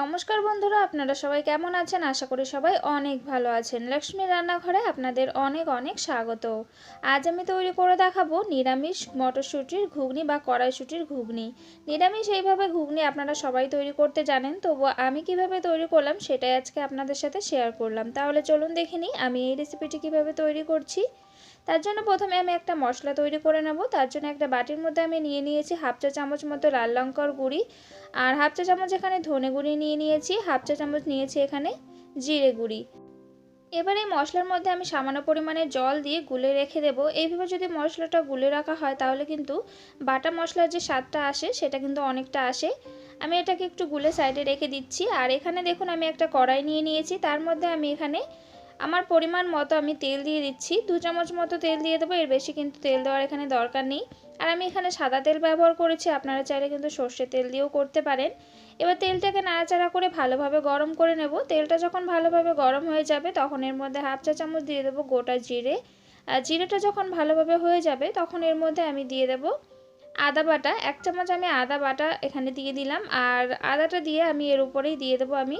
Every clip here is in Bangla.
নমস্কার বন্ধুরা, আপনারা সবাই কেমন আছেন? আশা করি সবাই অনেক ভালো আছেন। লক্ষ্মী রান্নাঘরে আপনাদের অনেক অনেক স্বাগত। আজ আমি তৈরি করে দেখাবো নিরামিষ মটরশুঁটির ঘুগনি বা কড়াইশুঁটির ঘুগনি। নিরামিষ এইভাবে ঘুগনি আপনারা সবাই তৈরি করতে জানেন, তবু আমি কীভাবে তৈরি করলাম সেটাই আজকে আপনাদের সাথে শেয়ার করলাম। তাহলে চলুন দেখে নিই আমি এই রেসিপিটি কীভাবে তৈরি করছি। তার জন্য প্রথমে আমি একটা মশলা তৈরি করে নেব। তার জন্য একটা বাটির মধ্যে আমি নিয়ে নিয়েছি হাফ চা চামচ মতো লাল লঙ্কার গুঁড়ি আর হাফ চা চামচ এখানে ধনে গুঁড়ি নিয়ে নিয়েছি, হাফ চা চামচ নিয়েছি এখানে জিরে গুঁড়ি। এবার এই মশলার মধ্যে আমি সামান্য পরিমাণে জল দিয়ে গুলে রেখে দেবো। এইভাবে যদি মশলাটা গুলে রাখা হয় তাহলে কিন্তু বাটা মশলার যে স্বাদটা আসে সেটা কিন্তু অনেকটা আসে। আমি এটাকে একটু গুলে সাইডে রেখে দিচ্ছি। আর এখানে দেখুন আমি একটা কড়াই নিয়ে নিয়েছি। তার মধ্যে আমি এখানে আমার পরিমাণ মতো আমি তেল দিয়ে দিচ্ছি। দু চামচ মতো তেল দিয়ে দেবো, এর বেশি কিন্তু তেল দেওয়ার এখানে দরকার নেই। আর আমি এখানে সাদা তেল ব্যবহার করেছি, আপনারা চাইলে কিন্তু সর্ষের তেল দিয়েও করতে পারেন। এবার তেলটাকে নাড়াচাড়া করে ভালোভাবে গরম করে নেব। তেলটা যখন ভালোভাবে গরম হয়ে যাবে, তখন এর মধ্যে হাফ চা চামচ দিয়ে দেবো গোটা জিরে। আর জিরেটা যখন ভালোভাবে হয়ে যাবে, তখন এর মধ্যে আমি দিয়ে দেব আদা বাটা। এক চামচ আমি আদা বাটা এখানে দিয়ে দিলাম। আর আদাটা দিয়ে আমি এর উপরেই দিয়ে দেবো আমি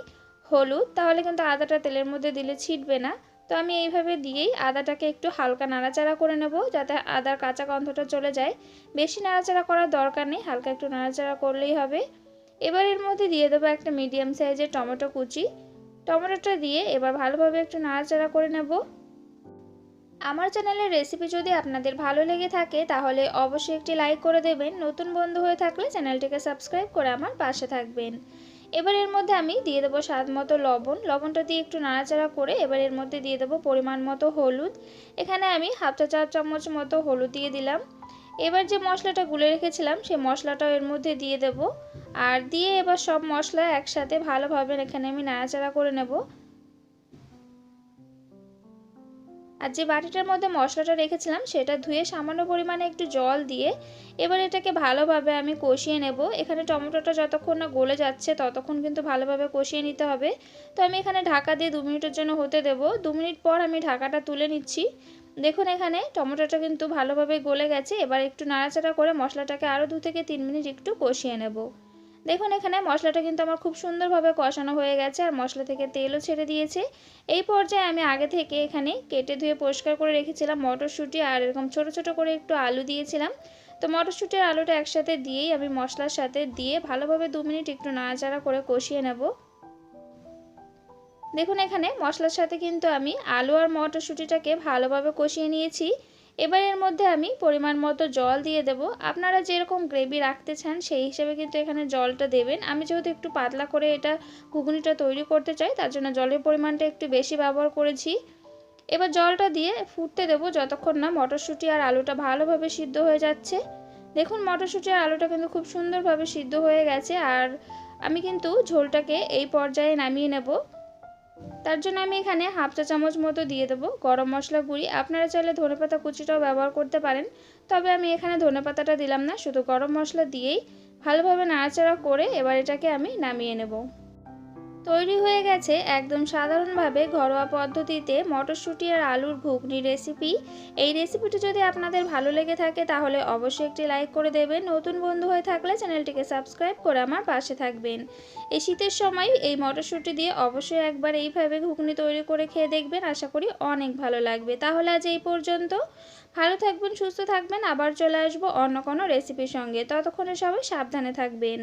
হলুদ, তাহলে কিন্তু আদাটা তেলের মধ্যে দিলে ছিটবে না। তো আমি এইভাবে দিয়েই আদাটাকে একটু হালকা নাড়াচাড়া করে নেব যাতে আদার কাঁচা গন্ধটা চলে যায়। বেশি নাড়াচাড়া করার দরকার নেই, হালকা একটু নাড়াচাড়া করলেই হবে। এবার এর মধ্যে দিয়ে দেবো একটা মিডিয়াম সাইজের টমেটো কুচি। টমেটোটা দিয়ে এবার ভালোভাবে একটু নাড়াচাড়া করে নেব। আমার চ্যানেলের রেসিপি যদি আপনাদের ভালো লেগে থাকে, তাহলে অবশ্যই একটি লাইক করে দেবেন। নতুন বন্ধু হয়ে থাকলে চ্যানেলটিকে সাবস্ক্রাইব করে আমার পাশে থাকবেন। এবার এর মধ্যে আমি দিয়ে দেবো স্বাদ মতো লবণ। লবণটা দিয়ে একটু নাড়াচাড়া করে এবার এর মধ্যে দিয়ে দেবো পরিমাণ মতো হলুদ। এখানে আমি হাফ চা, চার চামচ মতো হলুদ দিয়ে দিলাম। এবার যে মশলাটা গুলে রেখেছিলাম, সেই মশলাটাও এর মধ্যে দিয়ে দেবো। আর দিয়ে এবার সব মশলা একসাথে ভালোভাবে এখানে আমি নাড়াচাড়া করে নেব। আর যে বাটিটার মধ্যে মশলাটা রেখেছিলাম সেটা ধুয়ে সামান্য পরিমাণে একটু জল দিয়ে এবার এটাকে ভালোভাবে আমি কষিয়ে নেব। এখানে টমেটোটা যতক্ষণ না গলে যাচ্ছে ততক্ষণ কিন্তু ভালোভাবে কষিয়ে নিতে হবে। তো আমি এখানে ঢাকা দিয়ে দু মিনিটের জন্য হতে দেব। দু মিনিট পর আমি ঢাকাটা তুলে নিচ্ছি। দেখুন এখানে টমেটোটা কিন্তু ভালোভাবে গলে গেছে। এবার একটু নাড়াচাড়া করে মশলাটাকে আরও দু থেকে তিন মিনিট একটু কষিয়ে নেব। দেখুন, এখানে মশলাটা কিন্তু আমার খুব সুন্দরভাবে কষানো হয়ে গেছে আর মশলা থেকে তেলও ছেড়ে দিয়েছে। এই পর্যায়ে আমি আগে থেকে এখানে কেটে ধুয়ে পরিষ্কার করে রেখেছিলাম মটরশুঁটি আর এরকম ছোট ছোট করে একটু আলু দিয়েছিলাম। তো মটরশুঁটি আর আলুটা একসাথে দিয়েই আমি মশলার সাথে দিয়ে ভালোভাবে দু মিনিট একটু নাড়াচাড়া করে কষিয়ে নেব। দেখুন, এখানে মশলার সাথে কিন্তু আমি আলু আর মটরশুঁটিটাকে ভালোভাবে কষিয়ে নিয়েছি। এবার এর মধ্যে আমি পরিমাণ মতো জল দিয়ে দেব। আপনারা যেরকম গ্রেভি রাখতে চান সেই হিসেবে কিন্তু এখানে জলটা দেবেন। আমি যেহেতু একটু পাতলা করে এটা ঘুগনিটা তৈরি করতে চাই, তার জন্য জলের পরিমাণটা একটু বেশি ব্যবহার করেছি। এবার জলটা দিয়ে ফুটতে দেব যতক্ষণ না মটরশুঁটি আর আলুটা ভালোভাবে সিদ্ধ হয়ে যাচ্ছে। দেখুন, মটরশুঁটি আর আলুটা কিন্তু খুব সুন্দরভাবে সিদ্ধ হয়ে গেছে। আর আমি কিন্তু ঝোলটাকে এই পর্যায়ে নামিয়ে নেব। তার জন্য আমি এখানে হাফ চা চামচ মতো দিয়ে দেবো। গরম মশলা, গুঁড়ি। আপনারা চাইলে ধনেপাতা কুচিটাও ব্যবহার করতে পারেন। তবে আমি এখানে ধনেপাতাটা দিলাম না, শুধু গরম মশলা দিয়েই ভালোভাবে নাড়াচাড়া করে এবার এটাকে আমি নামিয়ে নেব। তৈরি হয়ে গেছে একদম সাধারণভাবে ঘরোয়া পদ্ধতিতে মটরশুঁটি আর আলুর ঘুগনি রেসিপি এই রেসিপিটি যদি আপনাদের ভালো লেগে থাকে, তাহলে অবশ্যই একটি লাইক করে দেবেন। নতুন বন্ধু হয়ে থাকলে চ্যানেলটিকে সাবস্ক্রাইব করে আমার পাশে থাকবেন। এই শীতের সময় এই মটরশুঁটি দিয়ে অবশ্যই একবার এইভাবে ঘুগনি তৈরি করে খেয়ে দেখবেন। আশা করি অনেক ভালো লাগবে। তাহলে আজ এই পর্যন্ত। ভালো থাকবেন, সুস্থ থাকবেন। আবার চলে আসব অন্য কোনো রেসিপির সঙ্গে। ততক্ষণে সবাই সাবধানে থাকবেন।